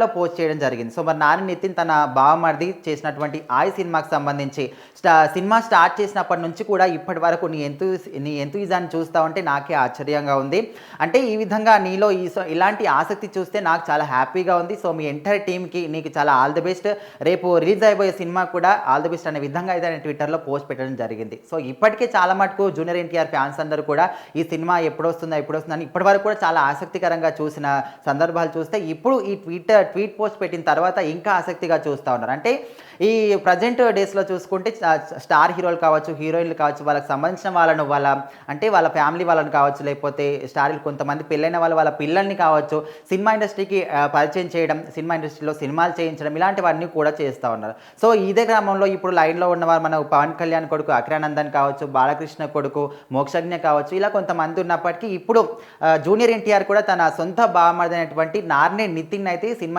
లో పోస్ట్ చేయడం జరిగింది. సో మరి నాని నితిన్ తన బావమరిది చేసినటువంటి ఆయి సినిమాకి సంబంధించి స్టా సినిమా స్టార్ట్ చేసినప్పటి నుంచి కూడా ఇప్పటి వరకు నీ ఎంత నీ ఎంతూయిజాన్ని చూస్తా ఉంటే నాకే ఆశ్చర్యంగా ఉంది. అంటే ఈ విధంగా నీలో ఈ సో ఇలాంటి ఆసక్తి చూస్తే నాకు చాలా హ్యాపీగా ఉంది. సో మీ ఎంటైర్ టీమ్కి నీకు చాలా ఆల్ ది బెస్ట్. రేపు రిలీజ్ అయిపోయే సినిమా కూడా ఆల్ ది బెస్ట్ అనే విధంగా అయితే ట్విట్టర్లో పోస్ట్ పెట్టడం జరిగింది. సో ఇప్పటికే చాలా మటుకు జూనియర్ ఎన్టీఆర్ ఫ్యాన్స్ అందరూ కూడా ఈ సినిమా ఎప్పుడు వస్తుందా ఎప్పుడు వస్తుందని ఇప్పటి వరకు కూడా చాలా ఆసక్తికరంగా చూసిన సందర్భాలు చూస్తే ఇప్పుడు ఈ ట్విట్టర్ ట్వీట్ పోస్ట్ పెట్టిన తర్వాత ఇంకా ఆసక్తిగా చూస్తూ ఉన్నారు. అంటే ఈ ప్రజెంట్ డేస్లో చూసుకుంటే స్టార్ హీరోలు కావచ్చు హీరోయిన్లు కావచ్చు వాళ్ళకి సంబంధించిన వాళ్ళను వాళ్ళ అంటే వాళ్ళ ఫ్యామిలీ వాళ్ళని కావచ్చు లేకపోతే స్టార్లు కొంతమంది పెళ్ళైన వాళ్ళు వాళ్ళ పిల్లల్ని కావచ్చు సినిమా ఇండస్ట్రీకి పరిచయం చేయడం సినిమా ఇండస్ట్రీలో సినిమాలు చేయించడం ఇలాంటివన్నీ కూడా చేస్తూ ఉన్నారు. సో ఇదే క్రమంలో ఇప్పుడు లైన్లో ఉన్నవారు మన పవన్ కళ్యాణ్ కొడుకు అఖిరానందన్ కావచ్చు బాలకృష్ణ కొడుకు మోక్షజ్ఞ కావచ్చు ఇలా కొంతమంది ఉన్నప్పటికీ ఇప్పుడు జూనియర్ ఎన్టీఆర్ కూడా తన సొంత బావమరిదైనటువంటి నార్నే నితిన్ అయితే సినిమా